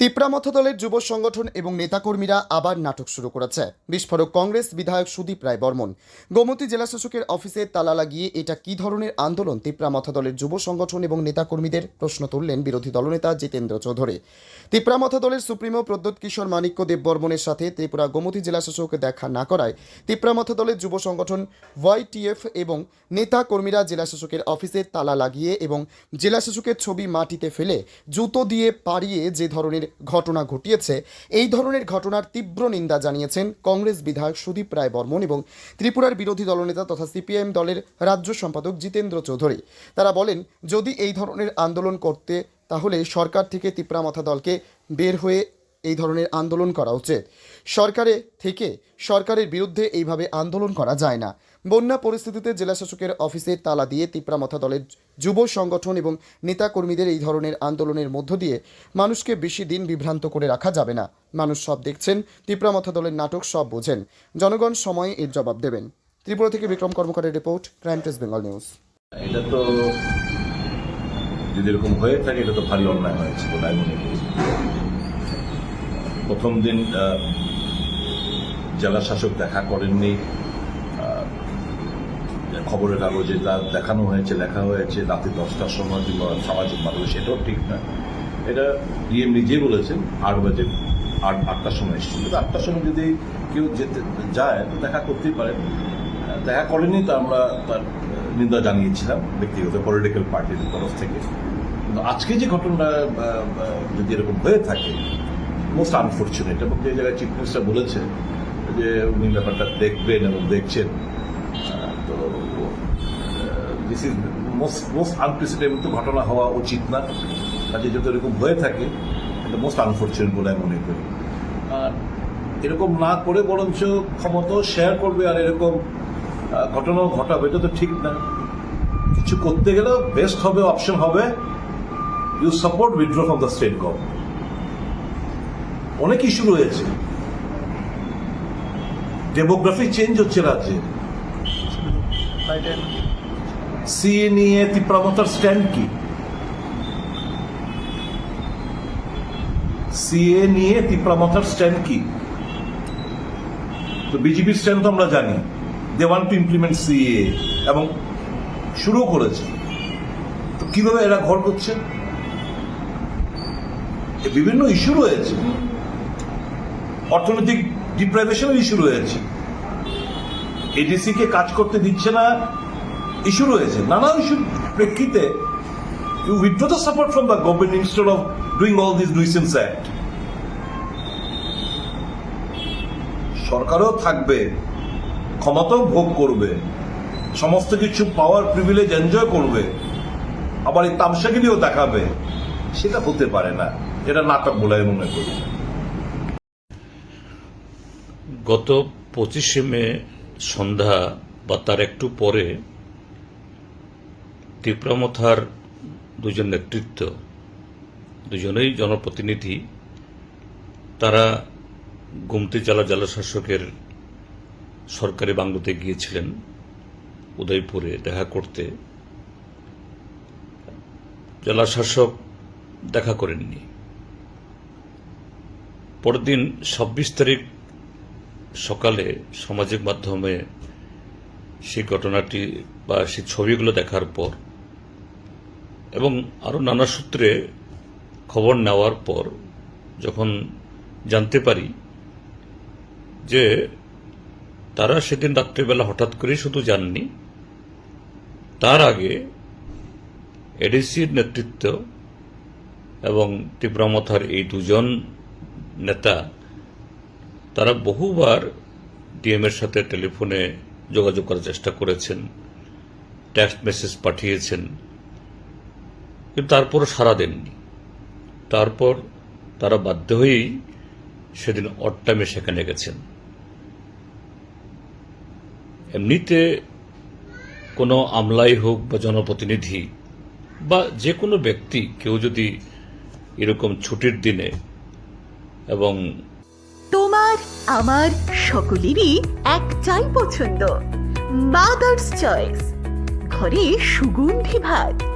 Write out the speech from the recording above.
তিপ্রামথ দলের যুব সংগঠন এবং নেতাকর্মীরা আবার নাটক শুরু করেছে। বিস্ফোরক কংগ্রেস বিধায়ক সুদীপ রায় বর্মন। গোমতী জেলাশাসকের অফিসে তালা লাগিয়ে এটা কি ধরনের আন্দোলন তিপ্রামথ দলের যুব সংগঠন এবং নেতাকর্মীদের প্রশ্ন তুললেন বিরোধী দলনেতা জিতেন্দ্র চৌধুরী। তিপ্রামথ দলের সুপ্রিমো প্রদ্যোৎ কিশোর মানিক্য দেব বর্মনের সাথে ত্রিপুরা গোমতী জেলাশাসক দেখা না করায় তিপ্রামথ দলের যুব সংগঠন ওয়াইটিএফ এবং নেতাকর্মীরা জেলাশাসকের অফিসে তালা লাগিয়ে এবং জেলাশাসকের ছবি মাটিতে ফেলে জুতো দিয়ে পাড়িয়ে যে ধরনের ঘটনা ঘটিয়েছে। এই ধরনের ঘটনার তীব্র নিন্দা জানিয়েছেন কংগ্রেস বিধায়ক সুদীপ রায় বর্মন এবং ত্রিপুরার বিরোধী দলনেতা তথা সিপিআইএম দলের রাজ্য সম্পাদক জিতেন্দ্র চৌধুরী। তারা বলেন, যদি এই ধরনের আন্দোলন করতে, তাহলে সরকার থেকে তিপ্রামাথা দলকে বের হয়ে এই ধরনের আন্দোলন করা উচিত। সরকারে থেকে সরকারের বিরুদ্ধে এইভাবে আন্দোলন করা যায় না। বন্যা পরিস্থিতিতে জেলাশাসকের অফিসে তালা দিয়ে তিপ্রামথা দলের যুব সংগঠন এবং নেতাকর্মীদের এই ধরনের আন্দোলনের মধ্য দিয়ে মানুষকে বেশি দিন বিভ্রান্ত করে রাখা যাবে না। মানুষ সব দেখছেন, তিপ্রামথা দলের নাটক সব বোঝেন। জনগণ সময়ে এর জবাব দেবেন। ত্রিপুরা থেকে Bikram কর্মকারের report, crime test Bengal news. এটা তো যদি এরকম হয়ে থাকে, এটা তো ভারী অন্যায় হয়েছে বলে আমি প্রথম দিন জেলা শাসক দেখা করেননি খবরের কাগজে তা দেখানো হয়েছে, লেখা হয়েছে, রাতে দশটার সময় কিংবা সামাজিক মাধ্যমে, সেটাও ঠিক না এটা ডিএম নিজেই বলেছেন, আট বাজে, আট, আটটার সময় এসেছিল। কিন্তু আটটার সময় যদি কেউ যেতে যায়, তো দেখা করতেই পারে। দেখা করেনি তো আমরা তার নিন্দা জানিয়েছিলাম ব্যক্তিগত পলিটিক্যাল পার্টির তরফ থেকে। কিন্তু আজকে যে ঘটনাটা যদি এরকম হয়ে থাকে মোস্ট আনফর্চুনেট এবং যে জায়গায় চিফ মিনিস্টার বলেছে যে উনি ব্যাপারটা দেখবেন এবং দেখছেন তো this is most most unprecedented ঘটনা হওয়া উচিত না। কাজে যত এরকম হয়ে থাকে, এটা মোস্ট আনফর্চুনেট বলে আমি মনে করি। আর এরকম না করে বরঞ্চ ক্ষমতাও শেয়ার করবে আর এরকম ঘটনাও ঘটাবে, এটা তো ঠিক না। কিছু করতে গেলেও বেস্ট হবে অপশন হবে you support withdraw from the state government অনেক ইস্যু রয়েছে। ডেমোগ্রাফি চেঞ্জ হচ্ছে রাজ্যে। সিএ নিয়ে তিপ্রামতার স্ট্যান্ড কি? সিএ নিয়ে তিপ্রামতার স্ট্যান্ড কি? তো বিজেপির স্ট্যান্ড তো আমরা জানি। They want to implement CA এবং শুরু করেছে। তো কীভাবে এরা ঘর করছে? বিভিন্ন ইস্যু রয়েছে। অর্থনৈতিক ডিপ্রাইভেশনের ইস্যু রয়েছে। এডিসি কে কাজ করতে দিচ্ছে না। ইস্যু রয়েছে। নানা ইস্যুর প্রেক্ষিতে you withdraw the support from the government instead of doing all this nuisance act সরকারও থাকবে, ক্ষমতাও ভোগ করবে, সমস্ত কিছু পাওয়ার প্রিভিলেজ এনজয় করবে, আবার এই তামসাগিরিও দেখাবে। সেটা হতে পারে না। এটা নাটক বলে মনে করি। গত পঁচিশে মে সন্ধ্যা বা তার একটু পরে তীব্রামথার দুজন নেতৃত্ব, দুজনেই জনপ্রতিনিধি, তারা গুমতি জেলা জেলাশাসকের সরকারি বাংলোতে গিয়েছিলেন, উদয়পুরে দেখা করতে। জেলাশাসক দেখা করেননি। পরের দিন ছাব্বিশ তারিখ সকালে সামাজিক মাধ্যমে সেই ঘটনাটি বা সেই ছবিগুলো দেখার পর এবং আরও নানা সূত্রে খবর নেওয়ার পর যখন জানতে পারি যে তারা সেদিন রাত্রিবেলা হঠাৎ করে শুধু যাননি, তার আগে এডিসির নেতৃত্ব এবং তীব্রামথার এই দুজন নেতা, তারা বহুবার ডিএমের সাথে টেলিফোনে যোগাযোগ করার চেষ্টা করেছেন, টেক্সট মেসেজ পাঠিয়েছেন। কিন্তু তারপরও সাড়া দেননি। তারপর তারা বাধ্য হয়েই সেদিন অট্টামে সেখানে গেছেন। এমনিতে কোনো আমলাই হোক বা জনপ্রতিনিধি বা যে কোনো ব্যক্তি কেউ যদি এরকম ছুটির দিনে এবং তোমার, আমার সকলেরই একটাই পছন্দ মাদার্স চয়েস ঘরে সুগন্ধি ভাত।